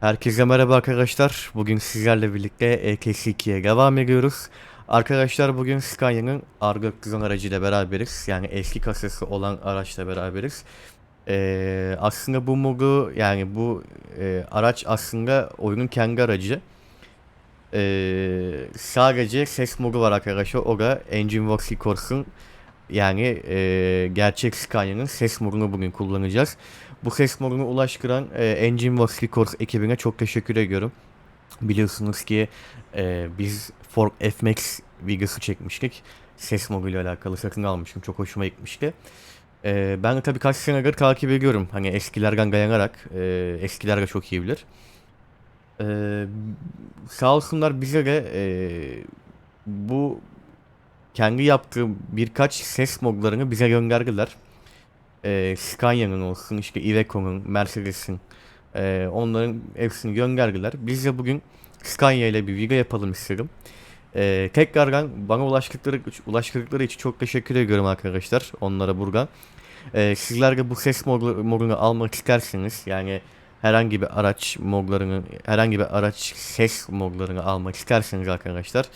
Herkese merhaba arkadaşlar. Bugün sizlerle birlikte EKS2'ye devam ediyoruz. Arkadaşlar bugün Scania'nın Argo 410 aracıyla beraberiz. Yani eski kasası olan araçla beraberiz. Ee, aslında bu modu yani bu e, araç aslında oyunun kendi aracı. Ee, sadece ses modu var arkadaşlar. O da Engine Works Records'un yani e, gerçek Scania'nın ses modunu bugün kullanacağız. Bu ses moduna ulaştıran e, Engine Works Records ekibine çok teşekkür ediyorum. Biliyorsunuz ki e, biz Fork FMAX videosu çekmiştik. Ses moduyla alakalı satın almıştım. Çok hoşuma gitmişti. E, ben de tabii kaç senedir takip ediyorum. Hani eskilerden dayanarak. E, eskiler de çok iyi bilir. E, sağ olsunlar bize de e, bu kendi yaptığım birkaç ses modlarını bize gönderdiler e, Scania'nın olsun işte Iveco'nun, Mercedes'in e, onların hepsini gönderdiler. Biz de bugün Scania ile bir video yapalım istedim. E, tekrardan bana ulaştıkları, ulaştıkları için çok teşekkür ediyorum arkadaşlar onlara buradan. E, sizler de bu ses modu- modunu almak isterseniz yani herhangi bir araç modlarını herhangi bir araç ses modlarını almak isterseniz arkadaşlar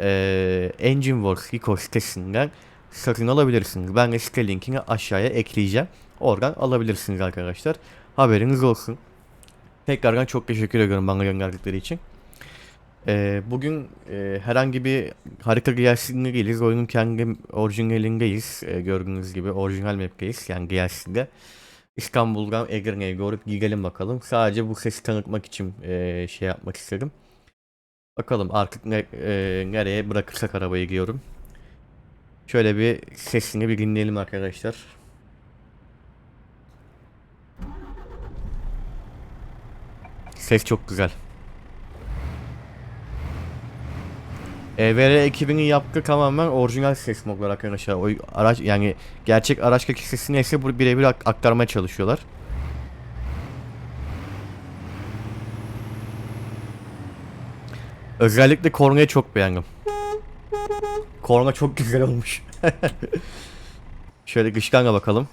e, Engine Works Record sitesinden satın alabilirsiniz. Ben de site linkini aşağıya ekleyeceğim. Oradan alabilirsiniz arkadaşlar. Haberiniz olsun. Tekrardan çok teşekkür ediyorum bana gönderdikleri için. Ee, bugün e, herhangi bir harita giyasinde değiliz. Oyunun kendi orijinalindeyiz. Ee, gördüğünüz gibi orijinal map'teyiz. Yani giyasinde. İstanbul'dan Edirne'ye görüp gidelim bakalım. Sadece bu sesi tanıtmak için e, şey yapmak istedim. Bakalım artık ne, e, nereye bırakırsak arabayı gidiyorum. Şöyle bir sesini bir dinleyelim arkadaşlar. Ses çok güzel. EVR ekibinin yaptığı tamamen orijinal ses modları arkadaşlar. O araç yani gerçek araç sesini ise bu birebir ak- aktarmaya çalışıyorlar. Özellikle kornayı çok beğendim. Korna çok güzel olmuş. Şöyle dıştan bakalım.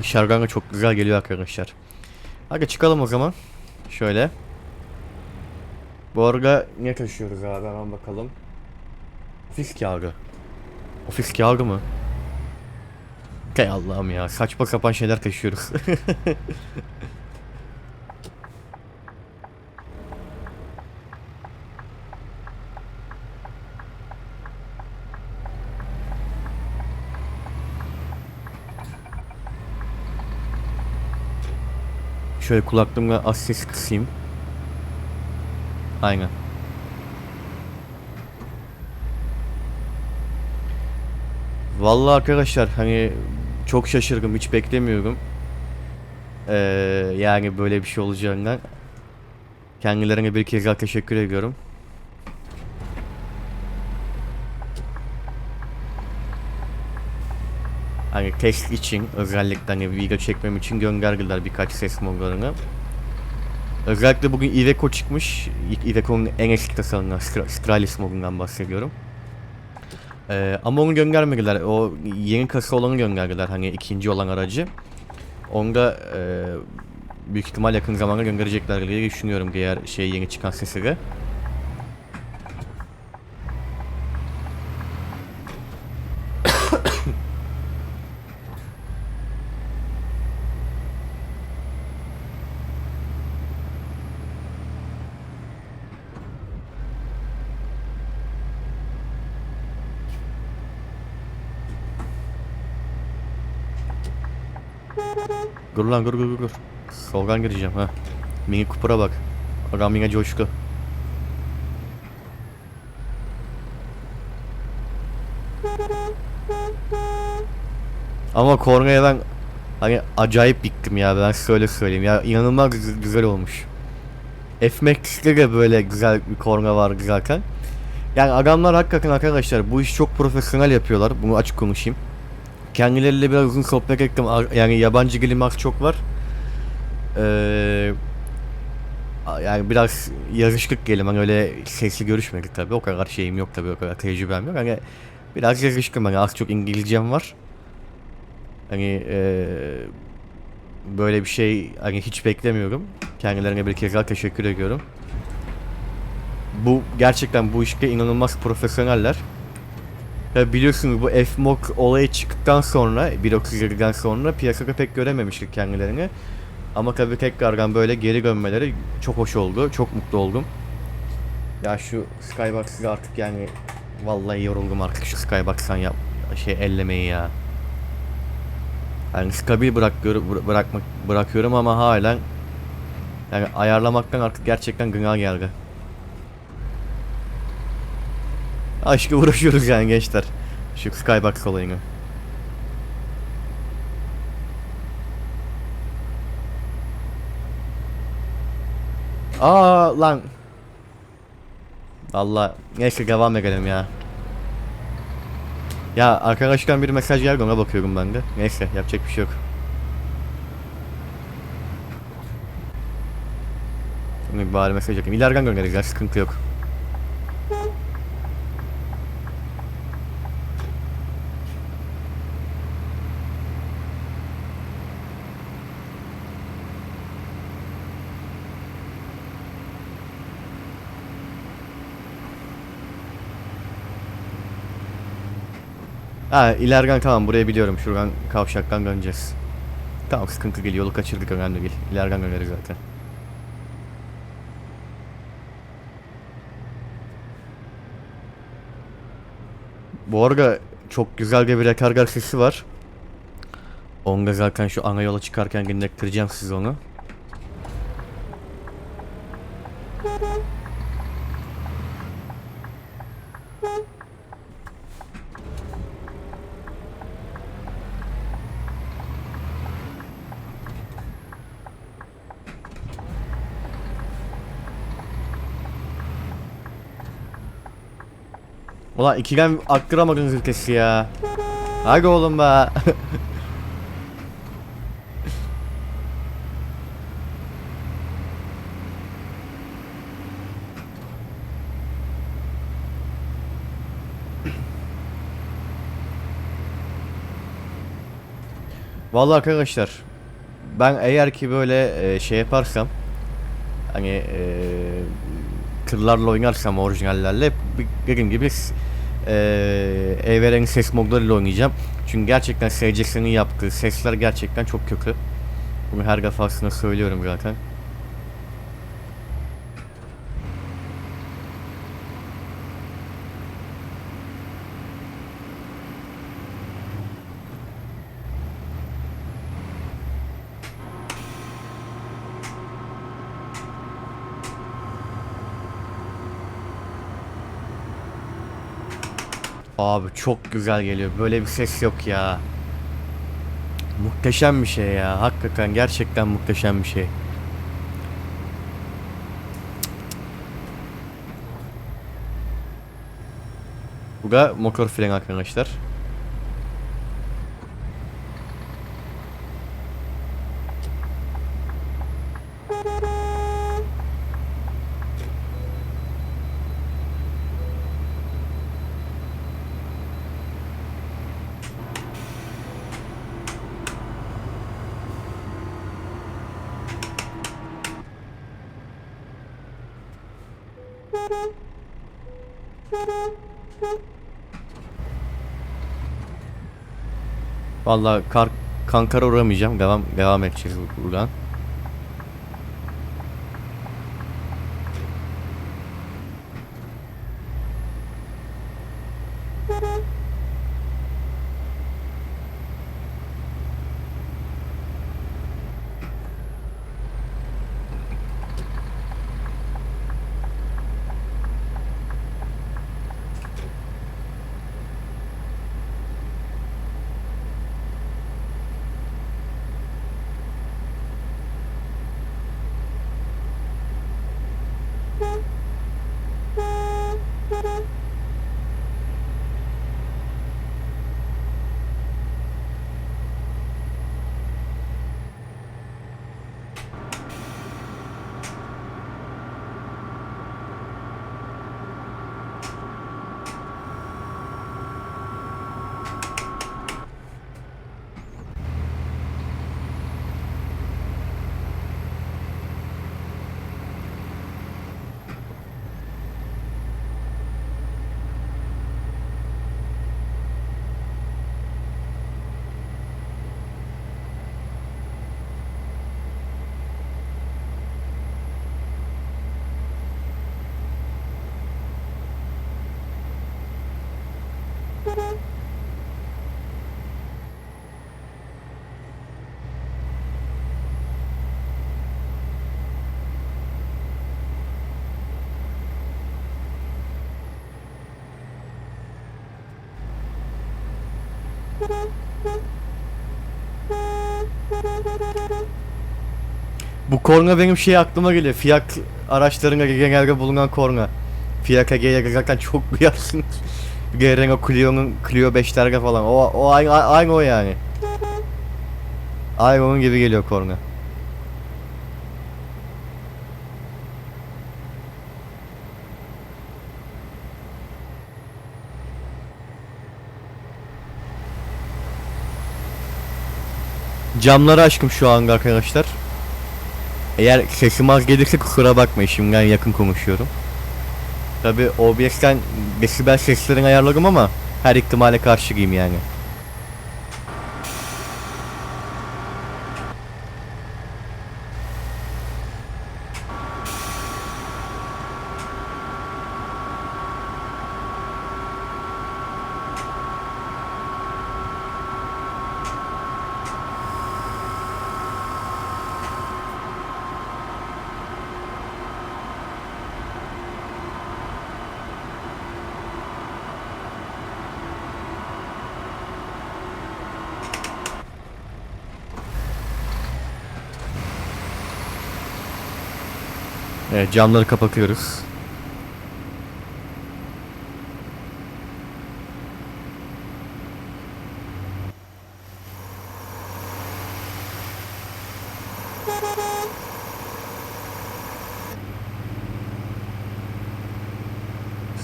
Dışarıdan da çok güzel geliyor arkadaşlar. Hadi çıkalım o zaman. Şöyle. Arada ne taşıyoruz abi hemen bakalım. Ofis kağıdı. Ofis kağıdı mı? Hay Allah'ım ya saçma sapan şeyler taşıyoruz. Şöyle kulaklığımla az ses kısayım. Aynen. Vallahi arkadaşlar hani çok şaşırdım hiç beklemiyordum. Ee, yani böyle bir şey olacağından. Kendilerine bir kez daha teşekkür ediyorum. Hani test için özellikle hani video çekmem için gönderdiler birkaç ses modlarını. Özellikle bugün Iveco çıkmış. Iveco'nun en eski tasarımından Stra- Stralis modundan bahsediyorum. Ee, ama onu göndermediler. O yeni kasa olanı gönderdiler. Hani ikinci olan aracı. Onu da e, büyük ihtimal yakın zamanda gönderecekler diye düşünüyorum diğer şey yeni çıkan sesleri. Dur lan dur dur dur, dur. Soldan gireceğim ha. Mini Cooper'a bak. Adam yine coşku. Ama kornaya ben hani acayip bittim ya ben şöyle söyleyeyim ya inanılmaz güzel, güzel olmuş. F-Max'te de böyle güzel bir korna var zaten. Yani adamlar hakikaten arkadaşlar bu işi çok profesyonel yapıyorlar. Bunu açık konuşayım. Kendileriyle biraz uzun sohbet ettim. Yani yabancı dilim az çok var. Ee, Yani biraz yazıştık diyelim. Hani öyle sesli görüşmedik tabii. O kadar şeyim yok tabii. O kadar tecrübem yok. Hani biraz yazıştım hani az çok İngilizcem var. Hani eee, böyle bir şey hani hiç beklemiyorum. Kendilerine bir kez daha teşekkür ediyorum. Bu gerçekten bu işte inanılmaz profesyoneller ya biliyorsunuz bu F-Mock olayı çıktıktan sonra 1.37'den sonra piyasada pek görememiştik kendilerini ama tabii tekrardan böyle geri dönmeleri çok hoş oldu. Çok mutlu oldum. Ya şu Skybox'ı artık yani vallahi yoruldum artık şu Skybox'tan yap şey ellemeyi ya. Yani stabil bırak bıra- bırakmak bırakıyorum ama halen yani ayarlamaktan artık gerçekten gına geldi. Aşkı uğraşıyoruz yani gençler. Şu Skybox olayını. Aa lan. Valla neyse devam edelim ya. Ya arkadaştan bir mesaj geldi ona bakıyorum ben de. Neyse yapacak bir şey yok. Şimdi bari mesaj yapayım. İleriden göndereceğiz sıkıntı yok. Ha ileriden tamam burayı biliyorum. Şuradan kavşaktan döneceğiz. Tamam sıkıntı değil. Yolu kaçırdık önemli değil. İleriden döneriz zaten. Bu arada çok güzel bir rekargar sesi var. Onu da zaten şu ana yola çıkarken dinlettireceğim size onu. Ulan ikiden aktıramadınız ülkesi ya. Hadi oğlum be. Vallahi arkadaşlar ben eğer ki böyle e, şey yaparsam hani e, tırlarla oynarsam orijinallerle dediğim gibi e, Evren'in ses modlarıyla oynayacağım. Çünkü gerçekten SCS'nin yaptığı sesler gerçekten çok kötü. Bunu her defasında söylüyorum zaten. Abi çok güzel geliyor. Böyle bir ses yok ya. Muhteşem bir şey ya. Hakikaten gerçekten muhteşem bir şey. Bu da motor fren arkadaşlar. Vallahi kar kankara uğramayacağım. Devam devam edeceğiz bu- buradan. Bu korna benim şey aklıma geliyor. Fiat araçlarında genelde bulunan korna. Fiat Ege'ye girerken çok duyarsın. Renault Clio'nun Clio 5'lerde falan. O, o aynı, aynı o yani. Aynı onun gibi geliyor korna. Camları açtım şu an arkadaşlar. Eğer sesim az gelirse kusura bakmayın şimdiden yakın konuşuyorum. Tabi OBS'ten desibel seslerini ayarlarım ama her ihtimale karşıyım yani. Evet camları kapatıyoruz.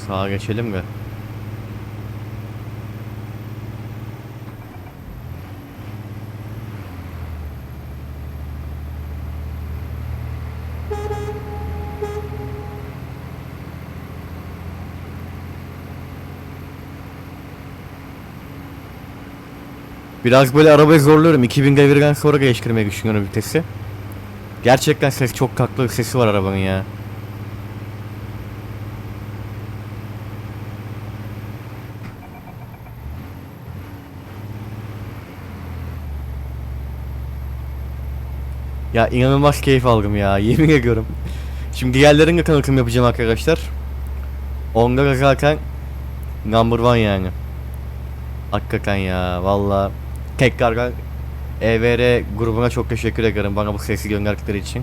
Sağa geçelim de. Biraz böyle arabayı zorluyorum. 2000 devirden sonra geliştirmeyi düşünüyorum vitesi. Gerçekten ses çok bir sesi var arabanın ya. Ya inanılmaz keyif aldım ya yemin ediyorum. Şimdi diğerlerinin de tanıtım yapacağım arkadaşlar. Onlar da zaten number one yani. Hakikaten ya valla. Tekrardan EVR grubuna çok teşekkür ederim bana bu sesi gönderdikleri için.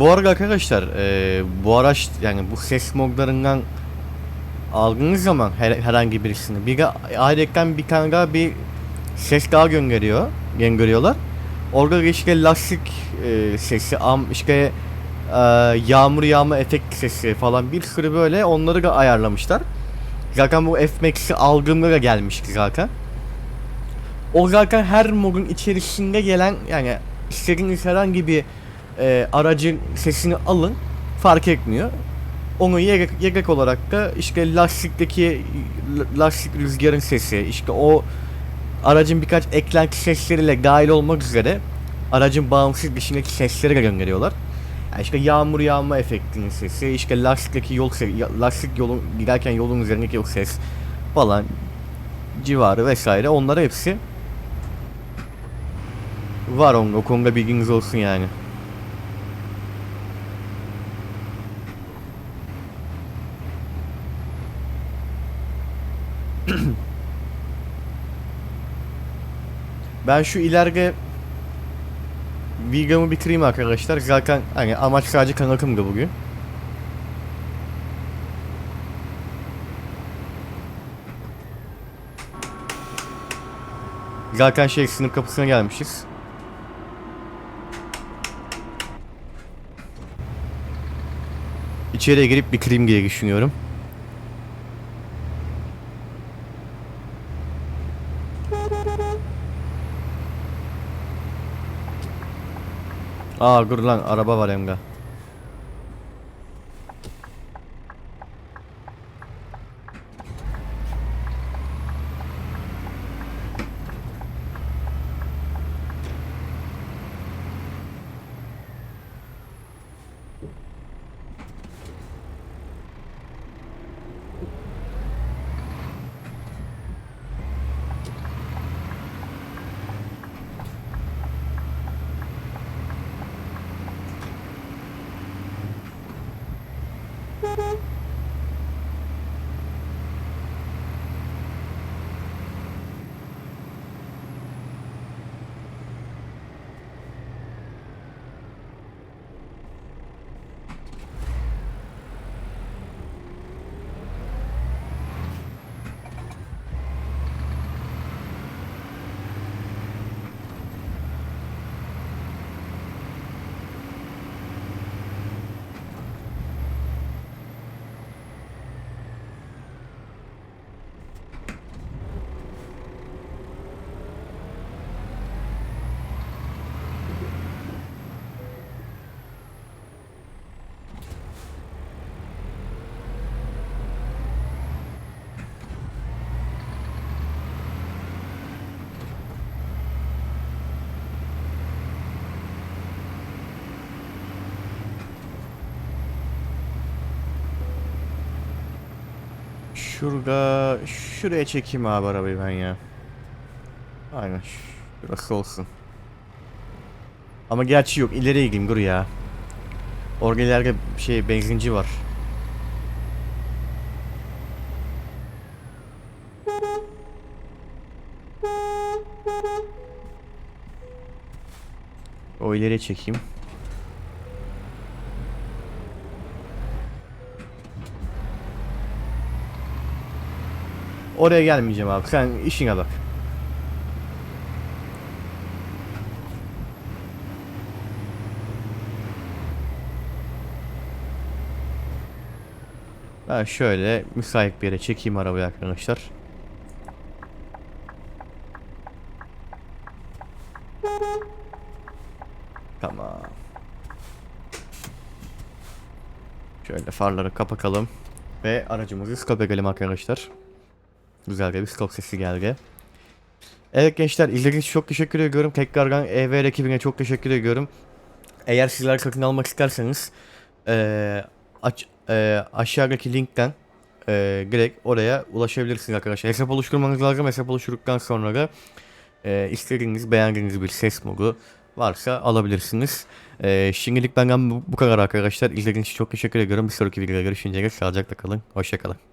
Bu arada arkadaşlar e, bu araç yani bu ses modlarından aldığınız zaman her, herhangi birisini bir ayrıca bir tane daha bir ses daha gönderiyor gönderiyorlar. Orada işte lastik e, sesi, am işte e, yağmur yağma efekt sesi falan bir sürü böyle onları da ayarlamışlar. Zaten bu F-Max'i aldığımda da gelmişti zaten. O zaten her modun içerisinde gelen yani istediğiniz herhangi bir e, aracın sesini alın fark etmiyor. Onu yedek, yedek olarak da işte lastikteki lastik rüzgarın sesi işte o aracın birkaç eklenti sesleriyle dahil olmak üzere aracın bağımsız dışındaki sesleri de gönderiyorlar. Yani işte yağmur yağma efektinin sesi, işte lastikteki yol sesi, lastik yolun giderken yolun üzerindeki o ses falan civarı vesaire onlara hepsi var onun o konuda bilginiz olsun yani. Ben şu ileride videomu bitireyim arkadaşlar. Zaten hani amaç sadece kanatımdı bugün. Zaten şey sınır kapısına gelmişiz. İçeriye girip bitireyim diye düşünüyorum. Aa dur lan araba var Emga. Şurada şuraya çekeyim abi arabayı ben ya. Aynen şurası olsun. Ama gerçi yok ileriye gideyim dur ya. Orada ileride şey benzinci var. O ileriye çekeyim. Oraya gelmeyeceğim abi. Sen işine bak. Ben şöyle müsait bir yere çekeyim arabayı arkadaşlar. Tamam. Şöyle farları kapakalım. Ve aracımızı stop edelim arkadaşlar. Güzel bir stop sesi geldi. Evet gençler izlediğiniz için çok teşekkür ediyorum. Tekrardan EVR ekibine çok teşekkür ediyorum. Eğer sizler satın almak isterseniz eee, aç, eee, aşağıdaki linkten eee, direkt oraya ulaşabilirsiniz arkadaşlar. Hesap oluşturmanız lazım. Hesap oluşturduktan sonra da eee, istediğiniz beğendiğiniz bir ses modu varsa alabilirsiniz. Eee, şimdilik benden bu, bu kadar arkadaşlar. İzlediğiniz için çok teşekkür ediyorum. Bir sonraki videoda görüşünceye dek sağlıcakla kalın. Hoşçakalın.